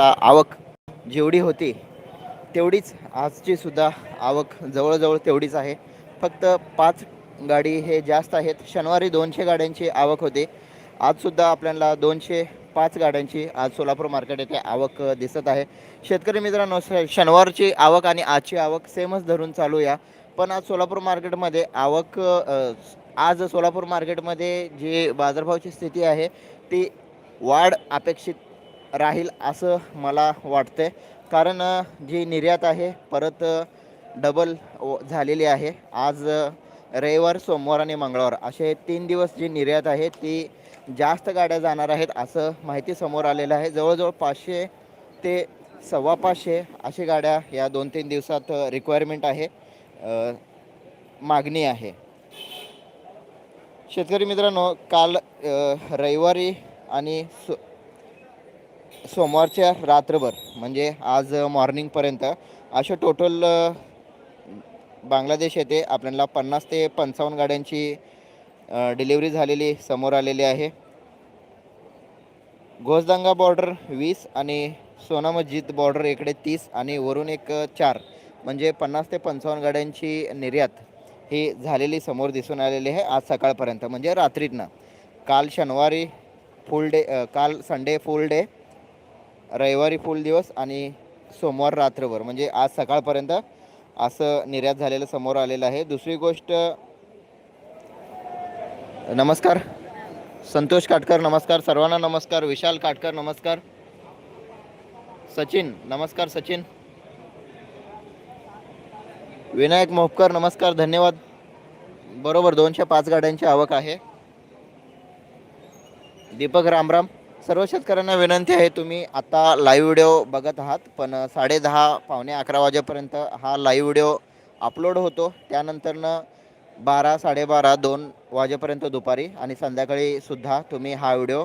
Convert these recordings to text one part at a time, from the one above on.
आवक जेवढी होती तेवढीच आजची सुद्धा आवक जवळजवळ तेवढीच आहे. फक्त पाच गाडी हे जास्त आहेत. शनिवारी दोनशे गाड्यांची आवक होते. आजसुद्धा आपल्याला दोनशे पाच गाड्यांची आज सोलापूर मार्केट येथे आवक दिसत आहे. शेतकरी मित्रांनो शनिवारची आवक आणि आजची आवक सेमच धरून चालू या. पण आज सोलापूर मार्केटमध्ये आवक आज सोलापूर मार्केटमध्ये जी बाजारभावाची स्थिती आहे ती वाढ अपेक्षित राहील असं मला वाटतंय. कारण जी निर्यात आहे परत डबल व- झालेली आहे. आज रविवार सोमवार आणि मंगळवार असे तीन दिवस जी निर्यात आहे ती जास्त गाड्या जाणार आहेत असं माहिती समोर आलेलं आहे. जवळजवळ पाचशे ते सव्वा पाचशे अशी गाड्या या दोन तीन दिवसात रिक्वायरमेंट आहे मागणी आहे. शेतकरी मित्रांनो काल रविवारी आणि सो सोमवारच्या रात्रभर म्हणजे आज मॉर्निंगपर्यंत अशा टोटल बांगलादेश येथे आपल्याला पन्नास ते पंचावन्न गाड्यांची डिलिव्हरी झालेली समोर आलेली आहे. घोसदंगा बॉर्डर वीस आणि सोना मस्जिद बॉर्डर इकडे तीस आणि वरून एक चार म्हणजे पन्नास ते पंचावन्न गाड्यांची निर्यात ही झालेली समोर दिसून आलेली आहे आज सकाळपर्यंत म्हणजे रात्रीतनं. काल शनिवारी फुल डे काल संडे फुल डे रविवारी फुल दिवस आणि सोमवार रात्रभर. म्हणजे आज सकाळपर्यंत असं निर्यात झालेलं समोर आलेलं आहे. दुसरी गोष्ट नमस्कार. संतोष काटकर नमस्कार. सर्वांना नमस्कार. विशाल काटकर नमस्कार. सचिन नमस्कार सचिन. विनायक मोपकर नमस्कार. धन्यवाद. बरोबर दोनशे पाच गाड्यांची आवक आहे. दीपक रामराम सर्व शेतकऱ्यांना विनंती आहे तुम्ही आता लाईव्ह व्हिडिओ बघत आहात पण साडेदहा पावणे अकरा वाजेपर्यंत हा लाईव्ह व्हिडिओ अपलोड होतो. त्यानंतरनं बारा साडेबारा दोन वाजेपर्यंत दुपारी आणि संध्याकाळी सुद्धा तुम्ही हा व्हिडिओ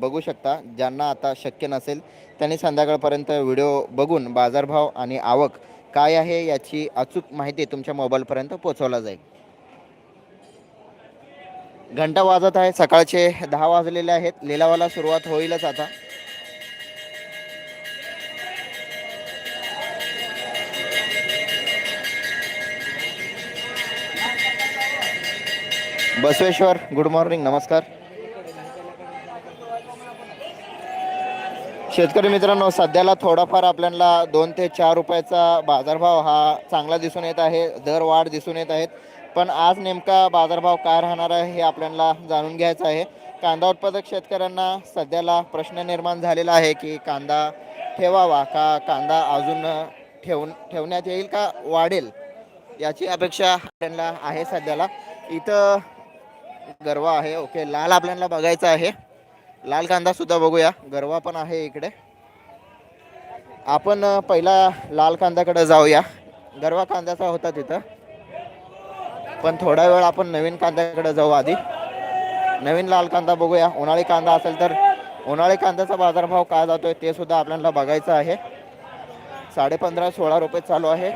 बघू शकता. ज्यांना आता शक्य नसेल त्यांनी संध्याकाळपर्यंत व्हिडिओ बघून बाजारभाव आणि आवक काय आहे याची अचूक माहिती तुमच्या मोबाईलपर्यंत पोहोचवला जाईल. घंटा वाजत आहे. सकाळचे दहा वाजलेले आहेत. लिलावाला सुरुवात होईलच आता. बसवेश्वर गुड मॉर्निंग नमस्कार. शेतकरी मित्रांनो सध्याला थोडाफार आपल्याला दोन ते चार रुपयाचा बाजारभाव हा चांगला दिसून येत आहे. दर वाढ दिसून येत आहेत. पण आज नेमका बाजारभाव काय राहणार आहे हे आपल्याला जाणून घ्यायचं आहे. कांदा उत्पादक शेतकऱ्यांना सध्याला प्रश्न निर्माण झालेला आहे की कांदा ठेवावा का कांदा अजून ठेवून ठेवण्यात येईल का वाढेल याची अपेक्षा आपल्याला आहे सध्याला. इथं गरवा आहे ओके लाल आपल्याला बघायचा आहे. लाल कांदा सुद्धा बघूया गरवा पण आहे इकडे. आपण पहिला लाल कांद्याकडे जाऊया. गरवा कांद्याचा होता तिथं. पण थोडा वेळ आपण नवीन कांद्याकडे जाऊ आधी. नवीन लाल कांदा बघूया. उन्हाळी कांदा असेल तर उन्हाळी कांद्याचा बाजारभाव काय जातोय ते सुद्धा आपल्याला बघायचं आहे. साडे पंधरा सोळा रुपये चालू आहे.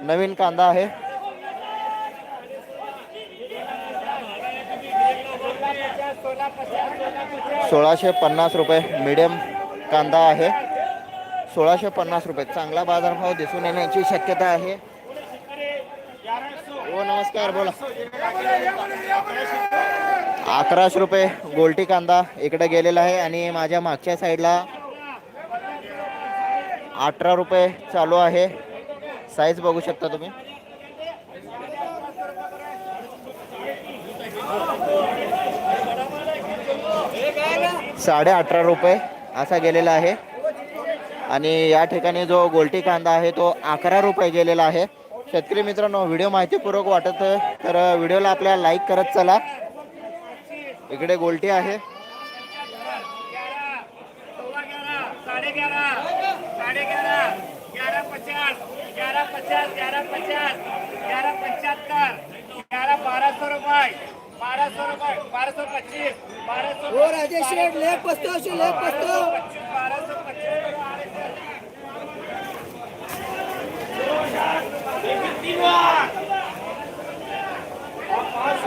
नवीन कांदा आहे. सोळाशे पन्नास रुपये मिडियम कांदा आहे. सोळाशे पन्नास रुपये. चांगला बाजारभाव दिसून येण्याची शक्यता आहे. नमस्कार बोला. अकराशे रुपये गोलटी कांदा इकडे गेलेला आहे आणि माझ्या मागच्या साईडला अठरा रुपये चालू आहे. साईज बघू शकता तुम्ही. साडे अठरा रुपये असा गेलेला आहे. आणि या ठिकाणी जो गोलटी कांदा आहे तो अकरा रुपये गेलेला आहे. शेतकरी मित्रांनो व्हिडिओ माहितीपूर्वक वाटत आहे तर व्हिडिओला आपल्याला लाईक करत चला. इकडे गोलटी आहे. साढ़े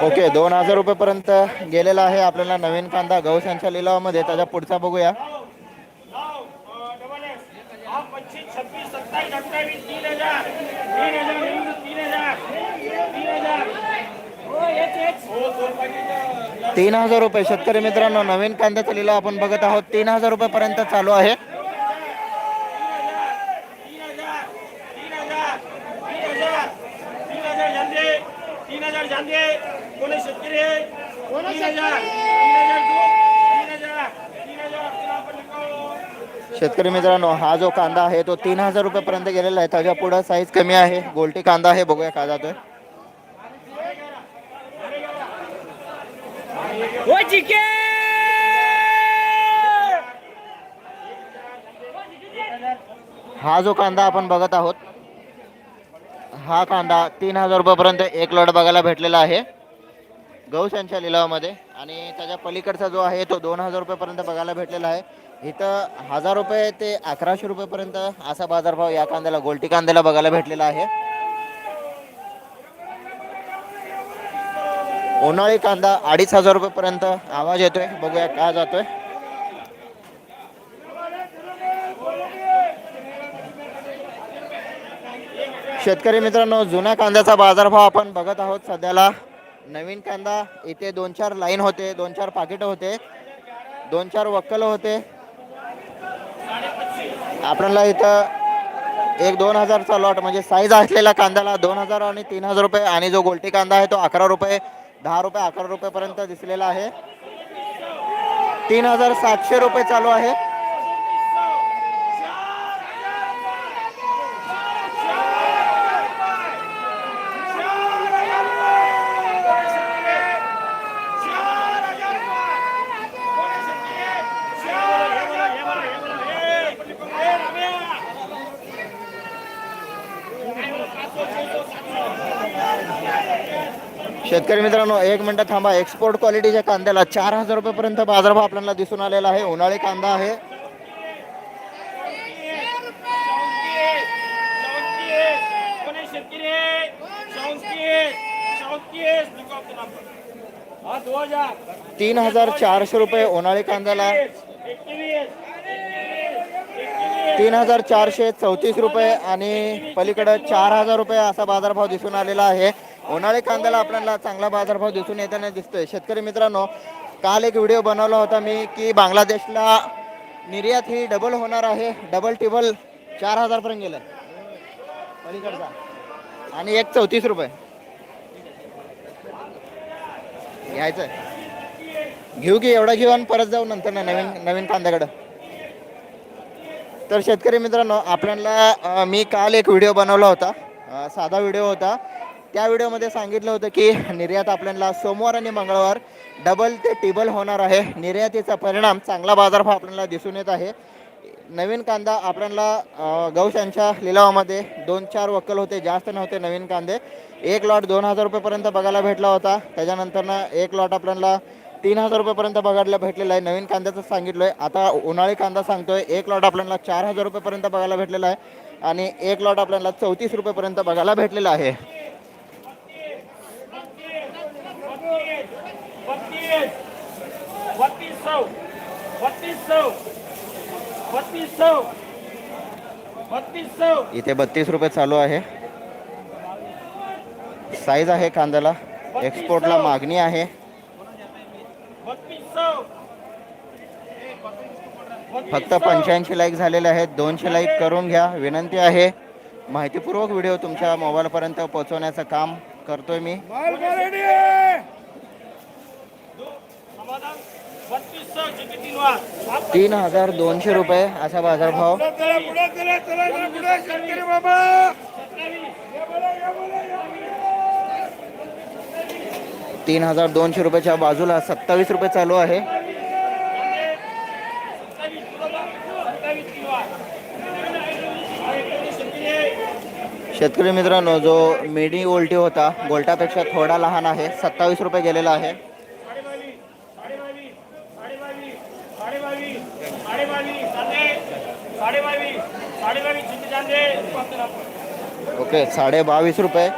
ओके दोन हजार रुपयेपर्यंत गेलेला आहे आपल्याला नवीन कांदा गौस यांच्या लिलावामध्ये. त्याच्या पुढचा बघूया. तीन हजार रुपये. शेतकरी मित्रांनो नवीन कांद्याचा लिलाव आपण बघत आहोत. तीन हजार रुपयेपर्यंत चालू आहे तीन हजार तीन हजार तीन हजार तीन हजार झांदे तीन हजार झांदे कोण आहे शेतकरी आहे? तीन हजार तीन हजार दोन तीन हजार तीन हजार अकरा आपण लिखाओ. शेतकरी मित्रांनो हा जो कांदा आहे तो तीन हजार रुपयेपर्यंत गेलेला आहे. त्याच्या पुढं साईज कमी आहे. गोलटी कांदा आहे. बघूया काय जातोय. हो हा जो कांदा आपण बघत आहोत हा कांदा तीन हजार रुपयापर्यंत एक लॉट बघायला भेटलेला आहे. गौशांच्या लिलावामध्ये. आणि त्याच्या पलीकडचा जो आहे तो दोन हजार रुपयापर्यंत बघायला भेटलेला आहे. इथं हजार रुपये ते अकराशे रुपयेपर्यंत असा बाजारभाव या कांद्याला गोलटी कांद्याला बघायला भेटलेला आहे. उन्हाळी कांदा अडीच हजार रुपयेपर्यंत आवाज येतोय. बघूया काय जातोय. शेतकरी मित्रांनो जुन्या कांद्याचा बाजारभाव आपण बघत आहोत सध्याला. नवीन कांदा इथे दोन चार लाईन होते दोन चार पाकिटं होते दोन चार वक्कल होते. आपल्याला इथं एक दोन हजारचा लॉट म्हणजे साईज असलेला कांद्याला दोन हजार आणि तीन हजार रुपये आणि जो गोलटी कांदा आहे तो अकरा रुपये दहा रुपये अकरा रुपयेपर्यंत दिसलेला आहे. तीन हजार सातशे रुपये चालू आहे. शेतकरी मित्रांनो एक मिनटं थांबा. एक्सपोर्ट क्वालिटीच्या कांद्याला चार हजार रुपयेपर्यंत बाजारभाव आपल्याला दिसून आलेला आहे. उन्हाळी कांदा आहे. तीन हजार चारशे रुपये उन्हाळी कांद्याला. तीन हजार चारशे चौतीस रुपये आणि पलीकडं चार हजार रुपये असा बाजारभाव दिसून आलेला आहे. उन्हाळी कांद्याला आपल्याला चांगला बाजारभाव दिसून येताना दिसतोय. शेतकरी मित्रांनो काल एक व्हिडिओ बनवला होता मी की बांगलादेशला निर्यात ही डबल होणार आहे. डबल टिबल चार हजारपर्यंत गेलं. पलीकडचा. आणि एक चौतीस रुपये. घ्यायचं घेऊ की एवढा घेऊ आणि परत जाऊ नंतर ना नवीन नवीन कांद्याकडं. तर शेतकरी मित्रांनो आपल्याला मी काल एक व्हिडिओ बनवला होता. साधा व्हिडिओ होता. त्या व्हिडिओमध्ये सांगितलं होतं की निर्यात आपल्याला सोमवार आणि मंगळवार डबल ते टेबल होणार आहे. निर्यातीचा परिणाम चांगला बाजारभाव आपल्याला दिसून येत आहे. नवीन कांदा आपल्याला गौशांच्या लिलावामध्ये दोन चार वक्कल होते जास्त नव्हते नवीन कांदे. एक लॉट दोन हजार रुपयेपर्यंत बघायला भेटला होता. त्याच्यानंतरनं एक लॉट आपल्याला तीन हजार रुपयेपर्यंत बघायला भेटलेला आहे. नवीन कांद्याचं सांगितलं आहे आता उन्हाळी कांदा सांगतोय. एक लॉट आपल्याला चार हजार रुपयेपर्यंत बघायला भेटलेला आहे. आणि एक लॉट आपल्याला चौतीस रुपयेपर्यंत बघायला भेटलेला आहे बत्तीस बत्तीस सौ बत्तीस सौ बत्तीस सौ बत्तीस सौ इथे बत्तीस रुपये चालू आहे. साईज आहे कांद्याला. एक्सपोर्टला मागणी आहे. फक्त पंच्याऐंशी लाईक झालेले आहेत. दोनशे लाईक करून घ्या. विनंती आहे. माहितीपूर्वक व्हिडिओ तुमच्या मोबाईलपर्यंत पोहोचवण्याचं काम करतोय मी. तीन हजार दोनशे रुपये असा बाजारभाव. तीन हजार दोनशे रुपयाच्या बाजूला सत्तावीस रुपये चालू आहे. शेतकरी मित्रांनो जो मेडी ओल्टी होता गोल्टापेक्षा थोडा लहान आहे सत्तावीस रुपये गेलेला आहे. ओके साडे बावीस रुपये.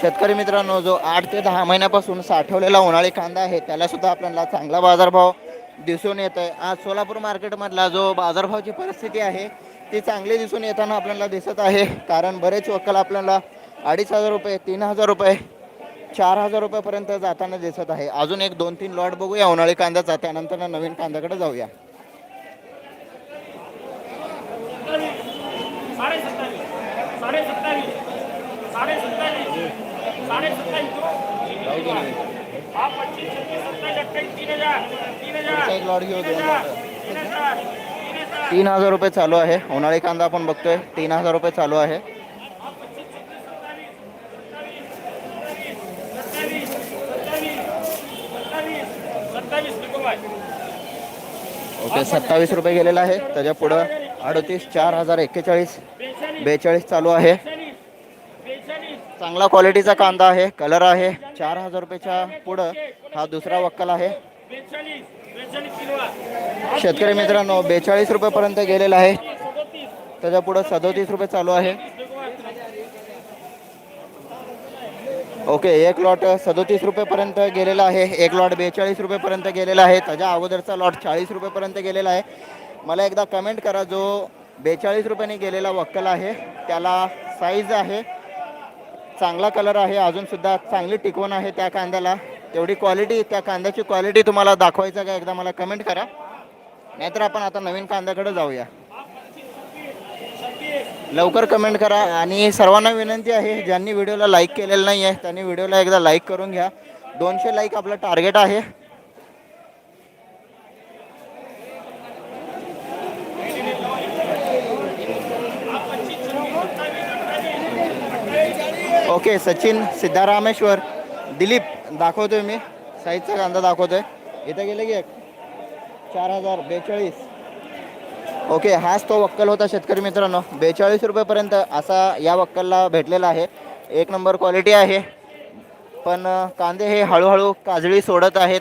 शेतकरी मित्रांनो जो आठ ते दहा महिन्यापासून साठवलेला उन्हाळी कांदा आहे त्यालासुद्धा आपल्याला चांगला बाजारभाव दिसून येत आहे आज सोलापूर मार्केटमधला जो बाजारभावाची परिस्थिती आहे ती चांगली दिसून येताना आपल्याला दिसत आहे. कारण बरेच वक्कल आपल्याला अडीच हजार रुपये तीन हजार रुपये चार हजार रुपयापर्यंत जाताना दिसत आहे. अजून एक दोन तीन लॉट बघूया उन्हाळी कांद्याचा. त्यानंतर नवीन कांद्याकडे जाऊया साडे सत्तावीस साडे सत्तावीस पच्चीस छत्तीस तीन हजार तीन हजार तीन हजार तीन हजार रुपये चालू आहे. उन्हाळी कांदा आपण बघतोय. तीन हजार रुपये चालू आहे. ओके सत्तावीस रुपये गेलेला आहे. त्याच्या पुढं अडतीस चार हजार एक्केचाळीस बेचाळीस चालू आहे. चांगला क्वालिटीचा कांदा आहे कलर आहे. चार हजार रुपयाच्या पुढं हा दुसरा वक्कल आहे. शेतकरी मित्रांनो बेचाळीस रुपयेपर्यंत गेलेला आहे. त्याच्या पुढं सदोतीस रुपये चालू आहे. ओके एक लॉट सदोतीस रुपयेपर्यंत गेलेला आहे. एक लॉट बेचाळीस रुपयेपर्यंत गेलेला आहे. त्याच्या अगोदरचा लॉट चाळीस रुपयेपर्यंत गेलेला आहे. मला एकदा कमेंट करा जो बेचाळीस रुपयाने गेलेला वक्कल आहे. त्याला साईज आहे. चांगला कलर आहे अजूनसुद्धा चांगली टिकवण आहे त्या कांद्याला. तेवढी क्वालिटी त्या कांद्याची क्वालिटी तुम्हाला दाखवायचं का एकदा मला कमेंट करा. नाहीतर आपण आता नवीन कांद्याकडे जाऊया. लवकर कमेंट करा. आणि सर्वांना विनंती आहे ज्यांनी व्हिडिओला लाईक केलेलं नाही आहे त्यांनी व्हिडिओला एकदा लाईक करून घ्या. दोनशे लाईक आपलं टार्गेट आहे. ओके सचिन सिद्धारामेश्वर दिलीप दाखवतोय मी. साईजचा कांदा दाखवतोय. इथं गेले की एक. चार हजार बेचाळीस. ओके हाच तो वक्कल होता शेतकरी मित्रांनो. बेचाळीस रुपयेपर्यंत असा या वक्कलला भेटलेला आहे. एक नंबर क्वालिटी आहे. पण कांदे हे हळूहळू काजळी सोडत आहेत.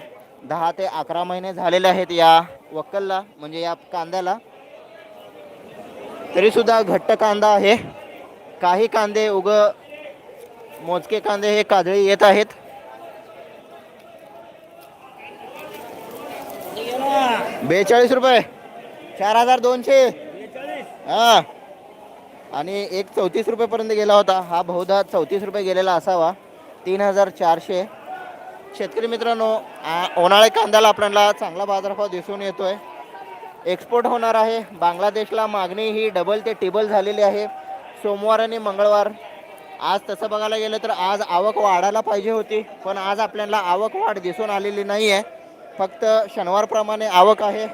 दहा ते अकरा महिने झालेले आहेत या वक्कलला म्हणजे या कांद्याला. तरीसुद्धा घट्ट कांदा आहे. काही कांदे उग मोजके कांदे हे काजळी येत आहेत. बेचाळीस रुपये. चार हजार दोनशे. हा. आणि एक चौतीस रुपयेपर्यंत गेला होता. हा बहुधा चौतीस रुपये गेलेला असावा. तीन हजार चारशे. शेतकरी मित्रांनो उन्हाळ्या कांद्याला आपल्याला चांगला बाजारभाव दिसून येतोय. एक्सपोर्ट होणार आहे. बांगलादेशला मागणी ही डबल ते टिबल झालेली आहे. सोमवार आणि मंगळवार आज तसं बघायला गेलं तर आज आवक वाढायला पाहिजे होती पण आज आपल्याला आवक वाढ दिसून आलेली नाही आहे फक्त शनिवारप्रमाणे आवक आहे.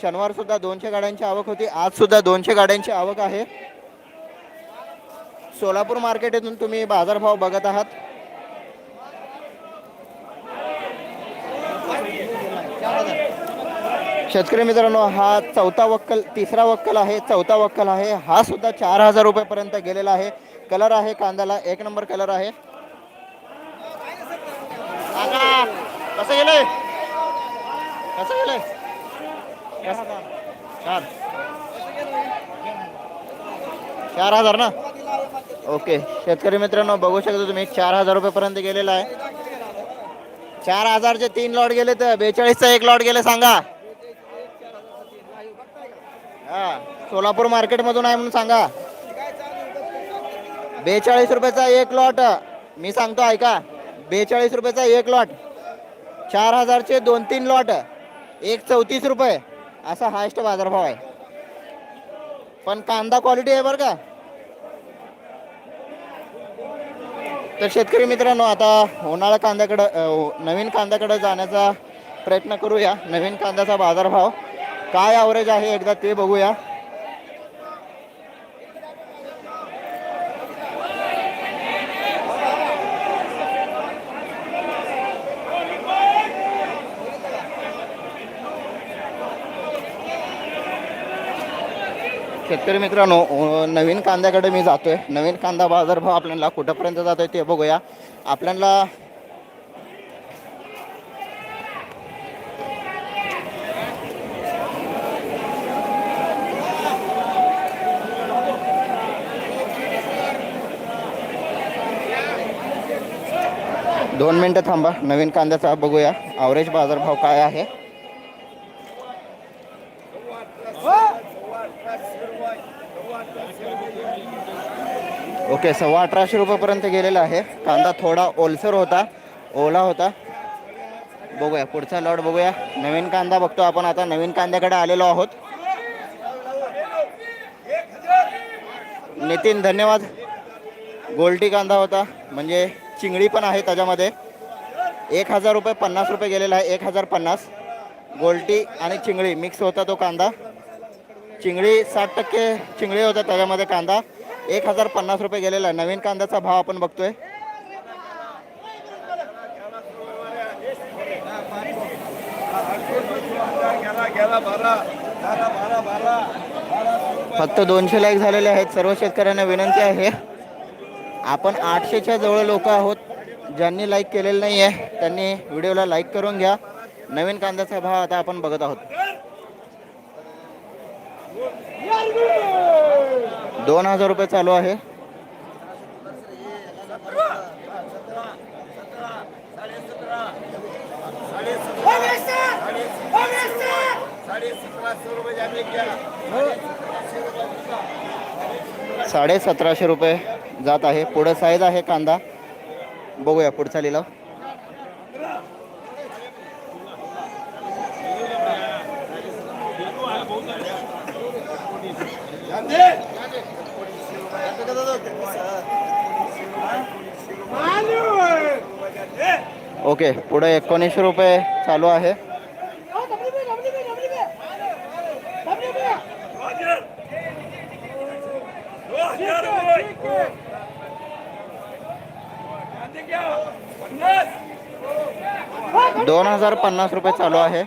शनिवारसुद्धा दोनशे गाड्यांची आवक होती आजसुद्धा दोनशे गाड्यांची आवक आहे. सोलापूर मार्केटमधून तुम्ही बाजारभाव बघत आहात. शेतकरी मित्रांनो हा चौथा वक्कल तिसरा वक्कल आहे चौथा वक्कल आहे. हा सुद्धा चार हजार रुपयेपर्यंत गेलेला आहे. कलर आहे कांद्याला एक नंबर कलर आहे. कसं गेलंय? कसं गेलंय? छान. चार चार हजार ना? ओके. शेतकरी मित्रांनो बघू शकता तुम्ही चार हजार रुपयेपर्यंत गेलेला आहे. चार हजारचे तीन लॉट गेले तर बेचाळीसचा एक लॉट गेले सांगा. हा सोलापूर मार्केटमधून आहे म्हणून सांगा. बेचाळीस रुपयाचा एक लॉट मी सांगतो ऐका. बेचाळीस रुपयाचा एक लॉट चार हजारचे दोन तीन लॉट एक चौतीस रुपये. असा हायस्ट बाजारभाव आहे. पण कांदा क्वालिटी आहे बरं का? तर शेतकरी मित्रांनो आता उन्हाळा कांद्याकडं हो, नवीन कांद्याकडं जाण्याचा प्रयत्न करूया. नवीन कांद्याचा बाजारभाव. काय ॲव्हरेज आहे एकदा ते बघूया. शेतकरी मित्रांनो नवीन कांद्याकडे मी जातो आहे नवीन कांदा बाजारभाव आपल्याला कुठंपर्यंत जातो आहे ते बघूया. आपल्याला दोन मिनटं थांबा. नवीन कांद्याचा बघूया. ॲव्हरेज बाजारभाव काय आहे? ओके सव्वा अठराशे रुपयेपर्यंत गेलेला आहे. कांदा थोडा ओलसर होता ओला होता. बघूया पुढचा लॉट बघूया. नवीन कांदा बघतो आपण आता. नवीन कांद्याकडे आलेलो आहोत. नितीन धन्यवाद. गोल्टी कांदा होता. म्हणजे चिंगडी पण आहे त्याच्यामध्ये. एक हजार रुपये पन्नास रुपये गेलेला आहे. एक हजार पन्नास. गोल्टी आणि चिंगळी मिक्स होता तो कांदा. चिंगळी साठ टक्के चिंगळी होता त्याच्यामध्ये कांदा. एक हजार पन्नास रुपये गेलेला आहे. नवीन कांद्याचा भाव आपण बघतोय. फक्त दोनशे लाईक झालेले आहेत. सर्व शेतकऱ्यांना विनंती आहे. आपण आठशेच्या जवळ लोक आहोत. ज्यांनी लाईक केलेलं नाही आहे त्यांनी व्हिडिओला लाईक करून घ्या. नवीन कांद्याचा भाव आता आपण बघत आहोत. दोन हजार रुपये चालू आहे. साडे सतराशे रुपये जात आहे. पुढं साईज आहे कांदा. बघूया पुढचा लिलाव. ओके पुढे एकोणीसशे रुपये चालू आहे. दोन हज़ार पन्नास रुपये चालू आहे.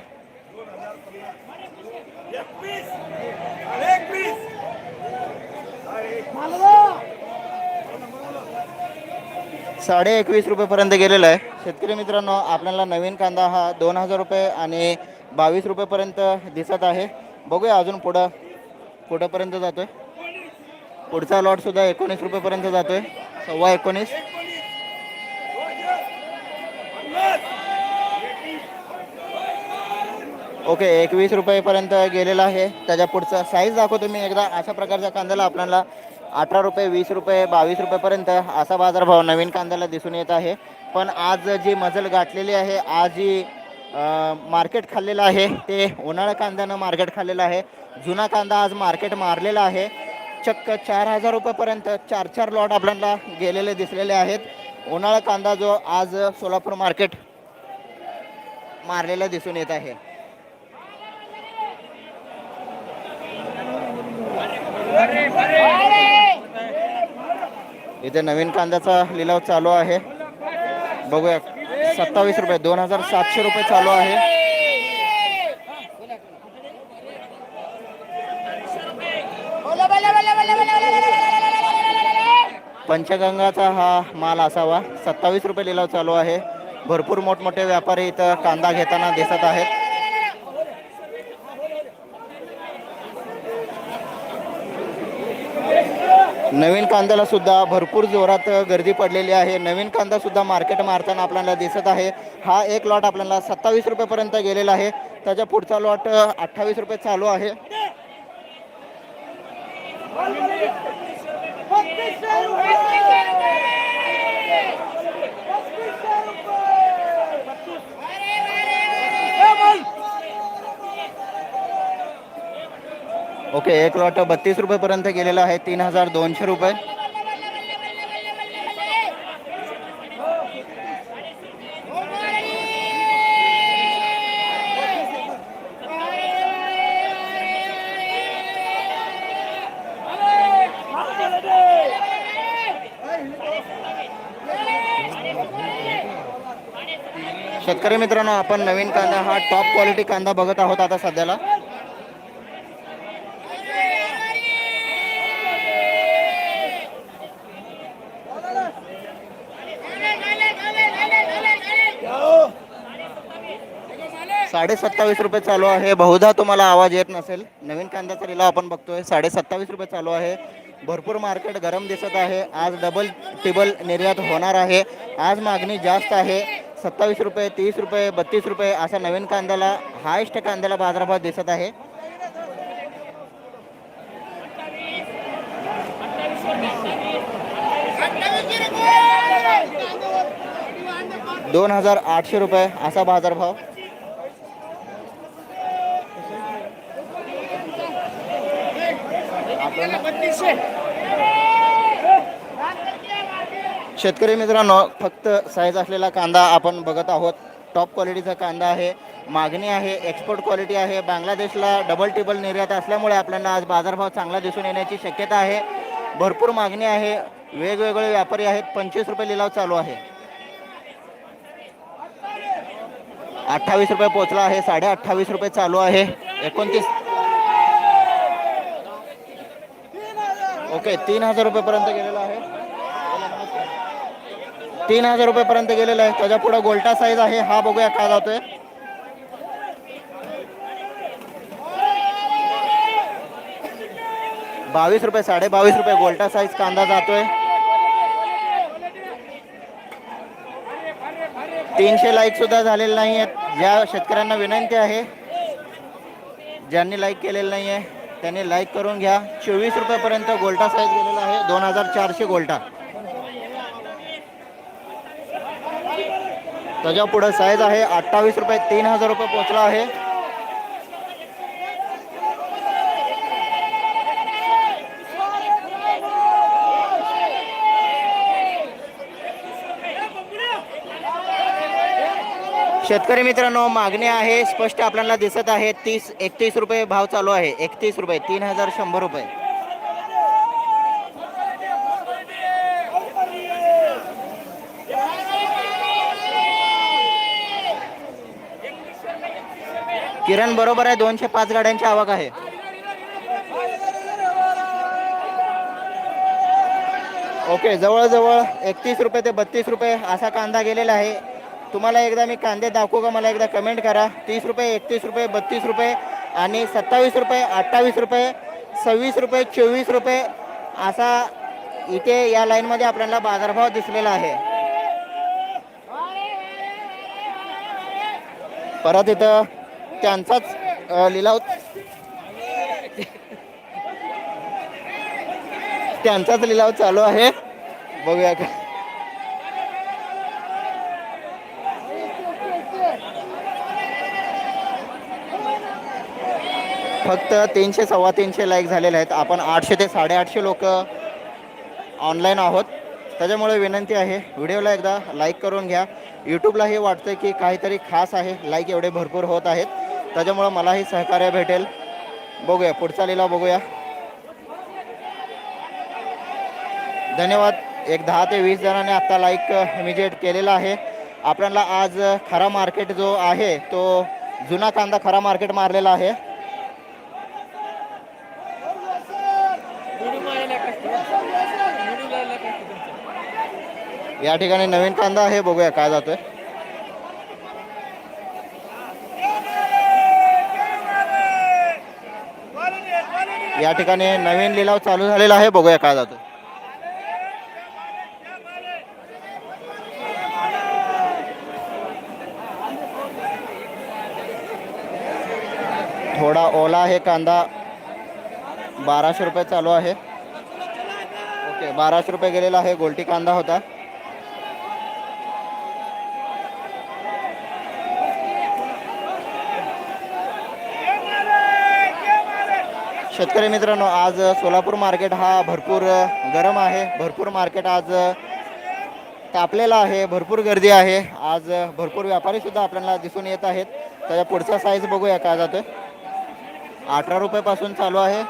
साडे एकवीस रुपयेपर्यंत गेलेला आहे. शेतकरी मित्रांनो आपल्याला नवीन कांदा हा दोन हजार रुपये आणि बावीस रुपयेपर्यंत दिसत आहे. बघूया अजून पुढं कुठंपर्यंत आहे पुढचा लॉटसुद्धा एकोणीस रुपयेपर्यंत जातो आहे सव्वा एकोणीस. ओके एकवीस रुपयेपर्यंत गेलेला आहे. त्याच्या पुढचा साईज दाखवतो मी एकदा. अशा प्रकारच्या कांद्याला आपल्याला अठरा रुपये वीस रुपये बावीस रुपयेपर्यंत असा बाजारभाव नवीन कांद्याला दिसून येत आहे. पण आज जी मजल गाठलेली आहे आज जी मार्केट खाल्लेलं आहे ते उन्हाळा कांद्यानं मार्केट खाल्लेलं आहे. जुना कांदा आज मार्केट मारलेला आहे. चक्क चार हजार रुपयेपर्यंत चार चार लॉट आपल्याला गेलेले दिसलेले आहेत. उन्हाळा कांदा जो आज सोलापूर मार्केट मारलेला दिसून येत आहे. इथे नवीन कांद्याचा लिलाव चालू आहे. बघूया सत्तावीस रुपये दोन हजार सातशे रुपये चालू आहे. पंचगंगाचा हा माल असावा. सत्तावीस रुपये लिलाव चालू आहे. भरपूर मोठमोठे व्यापारी इथं कांदा घेताना दिसत आहेत. नवीन कांद्याला सुद्धा भरपूर जोरात गर्दी पडलेली आहे. नवीन कांदा सुद्धा मार्केट मारताना आपल्याला दिसत आहे. हा एक लॉट आपल्याला सत्तावीस रुपयेपर्यंत गेलेला आहे. त्याच्या पुढचा लॉट अठ्ठावीस रुपये चालू आहे. ओके एक लॉट बत्तीस रुपयेपर्यंत गेलेला आहे तीन हजार दोनशे रुपये. शेतकरी मित्रांनो आपण नवीन कांदा हा टॉप क्वालिटी कांदा बघत आहोत आता सध्याला. साडे सत्तावीस रुपये चालू आहे. बहुधा तुम्हाला आवाज येत नसेल. नवीन कांद्याचा लिलाव आपण बघतोय. साडे सत्तावीस रुपये चालू आहे. भरपूर मार्केट गरम दिसत आहे. आज डबल टिबल निर्यात होणार आहे. आज मागणी जास्त आहे. सत्तावीस रुपये तीस रुपये बत्तीस रुपये असा नवीन कांद्याला हायस्ट कांद्याला बाजारभाव दिसत आहे. दोन हजार आठशे रुपये असा बाजारभाव. शेतकरी मित्रांनो फक्त साईज असलेला कांदा आपण बघत आहोत. टॉप क्वालिटीचा कांदा आहे मागणी आहे एक्सपोर्ट क्वालिटी आहे. बांगलादेशला डबल टेबल निर्यात असल्यामुळे आपल्याला आज बाजारभाव चांगला दिसून येण्याची शक्यता आहे. भरपूर मागणी आहे वेगवेगळे व्यापारी आहेत पंचवीस रुपये लिलाव चालू आहे. अठ्ठावीस रुपये पोचला आहे साडे अठ्ठावीस रुपये चालू आहे. एकोणतीस ओके तीन हजार रुपयेपर्यंत गेलेला आहे. तीन हजार रुपयेपर्यंत गेलेला आहे. त्याच्या पुढे गोल्टा साईज आहे. हा बघूया काय जातोय. बावीस रुपये साडे बावीस रुपये गोल्टा साईज कांदा जातोय. तीनशे लाईक सुद्धा झालेले नाही आहेत ज्या शेतकऱ्यांना विनंती आहे. ज्यांनी लाईक केलेलं नाही आहे त्याने लाईक करून घ्या. चोवीस रुपयापर्यंत गोल्टा साईज गेलेला आहे. दोन हजार चारशे गोल्टा. त्याच्या पुढं साईज आहे. अठ्ठावीस रुपये तीन हजार रुपये पोचला आहे. शेतकरी मित्रांनो मागणी आहे स्पष्ट आपल्याला दिसत आहे तीस एकतीस रुपये भाव चालू आहे. एकतीस रुपये तीन हजार शंभर रुपये. किरण बरोबर आहे दोनशे पाच गाड्यांची आवक आहे. ओके जवळजवळ एकतीस रुपये ते बत्तीस रुपये असा कांदा गेलेला आहे. तुम्हाला एकदा मी कांदे दाखवू का? मला एकदा कमेंट करा. तीस रुपये एकतीस रुपये बत्तीस रुपये आणि सत्तावीस रुपये अठ्ठावीस रुपये सव्वीस रुपये चोवीस रुपये असा इथे या लाईनमध्ये आपल्याला बाजारभाव दिसलेला आहे. परत इथं त्यांचाच लिलाव त्यांचाच लिलाव चालू आहे. बघूया का. फक्त तीनशे सव्वा तीनशे लाईक झालेले आहेत. आपण आठशे ते साडेआठशे लोक ऑनलाईन आहोत. त्याच्यामुळे विनंती आहे व्हिडिओला एकदा लाईक करून घ्या. यूट्यूबलाही वाटतं की काहीतरी खास आहे. लाईक एवढे भरपूर होत आहेत. त्याच्यामुळं मलाही सहकार्य भेटेल. बघूया पुढचा लिला बघूया. धन्यवाद. एक दहा ते वीस जणांनी आत्ता लाईक इमिजिएट केलेला आहे. आपल्याला आज खरा मार्केट जो आहे तो जुना कांदा खरा मार्केट मारलेला आहे. या ठिकाणी नवीन कांदा आहे बघूया काय जातोय. या ठिकाणी नवीन लिलाव चालू झालेला आहे बघूया काय जातो थोडा ओला आहे कांदा. बाराशे रुपये चालू आहे. ओके बाराशे रुपये गेलेला आहे गोल्टी कांदा होता. शेतकरी मित्रांनो आज सोलापूर मार्केट हा भरपूर गरम आहे. भरपूर मार्केट आज तापलेला आहे भरपूर गर्दी आहे. आज भरपूर व्यापारी सुद्धा आपल्याला दिसून येत आहेत. त्याच्या पुढचा साईज बघूया काय जातोय. अठरा रुपयापासून चालू आहे.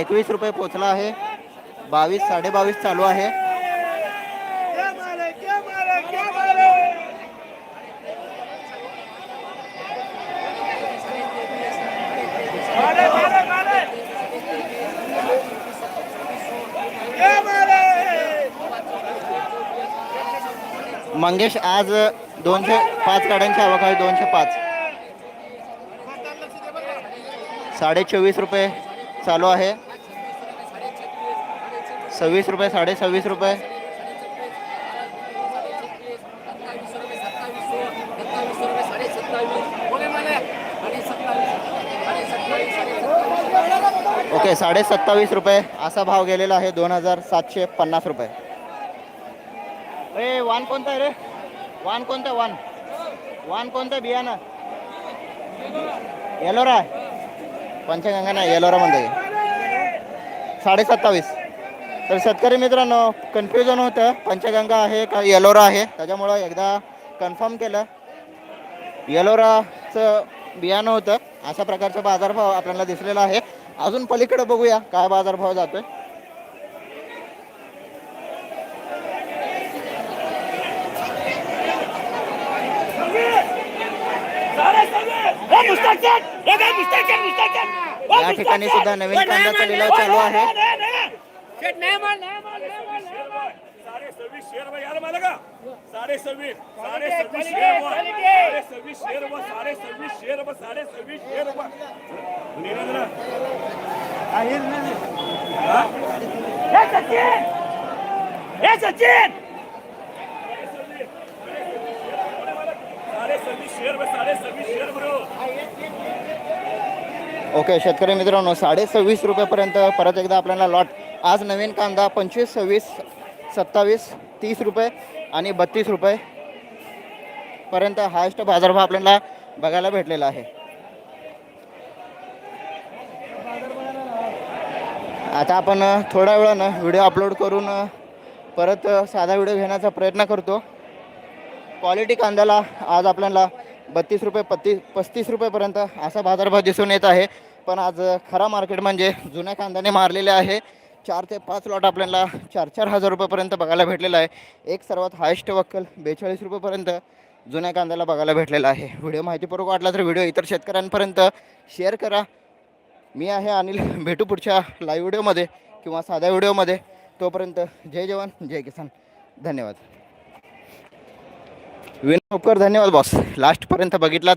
एकवीस रुपये पोचला आहे. बावीस साडेबावीस चालू आहे. मंगेश आज दोनशे पाच गाड्यांची आवक आहे दोनशे पाच. साडे चोवीस रुपये चालू आहे. सव्वीस रुपये साडे सव्वीस रुपये. ओके साडे सत्तावीस रुपये. असा भाव गेलेला आहे दोन हजार सातशे पन्नास रुपये. ए वान कोणता आहे रे? वान कोणतं वान. वान कोणतं बियाणं. येलोरा पंचगंगा नाही येलोरा म्हणते साडे सत्तावीस तर शेतकरी मित्रांनो कन्फ्युजन होतं पंचगंगा आहे का येलोरा आहे? त्याच्यामुळं एकदा कन्फर्म केलं. येलोराचं बियाणं होतं. अशा प्रकारचा बाजारभाव आपल्याला दिसलेला आहे. अजून पलीकडे बघूया काय बाजारभाव जातोय. या ठिकाणी सुद्धा नवीन कांद्याचा लिलाव चालू आहे. साडे सव्वीस साडे सव्वीस साडे सव्वीस शेर व साडे सव्वीस शेर व साडे सव्वीस शेर व साडे सव्वीस शेर व निरंजन हे सचिन! साडे सव्वीस शेर व साडे सव्वीस शेर बरो ओके शेतकरी मित्रांनो साडे सव्वीस रुपयेपर्यंत परत एकदा आपल्याला लॉट आज नवीन कांदा पंचवीस सव्वीस सत्तावीस तीस रुपये आणि बत्तीस रुपये पर्यंत हायस्ट बाजारभाव आपल्याला बघायला भेटलेला आहे. आता आपण थोड्या वेळानं व्हिडिओ अपलोड करून परत साधा व्हिडिओ घेण्याचा प्रयत्न करतो. क्वालिटी कांद्याला आज आपल्याला बत्तीस रुपये पत्तीस पस्तीस रुपयेपर्यंत असा बाजारभाव दिसून येत आहे. पण आज खरा मार्केट म्हणजे जुन्या कांद्याने मारलेले आहे. चार ते पाच लॉट आपल्याला चार चार हजार रुपयेपर्यंत बघायला भेटलेला आहे. एक सर्वात हायेस्ट वक्कल बेचाळीस रुपयेपर्यंत जुन्या कांद्याला बघायला भेटलेला आहे. व्हिडिओ माहितीपूर्वक वाटला तर व्हिडिओ इतर शेतकऱ्यांपर्यंत शेअर करा. मी आहे अनिल भेटू पुढच्या लाईव्ह व्हिडिओमध्ये किंवा साध्या व्हिडिओमध्ये तोपर्यंत जय जवान जय किसान. धन्यवाद. विनय उपकर धन्यवाद बॉस लास्टपर्यंत बघितलात.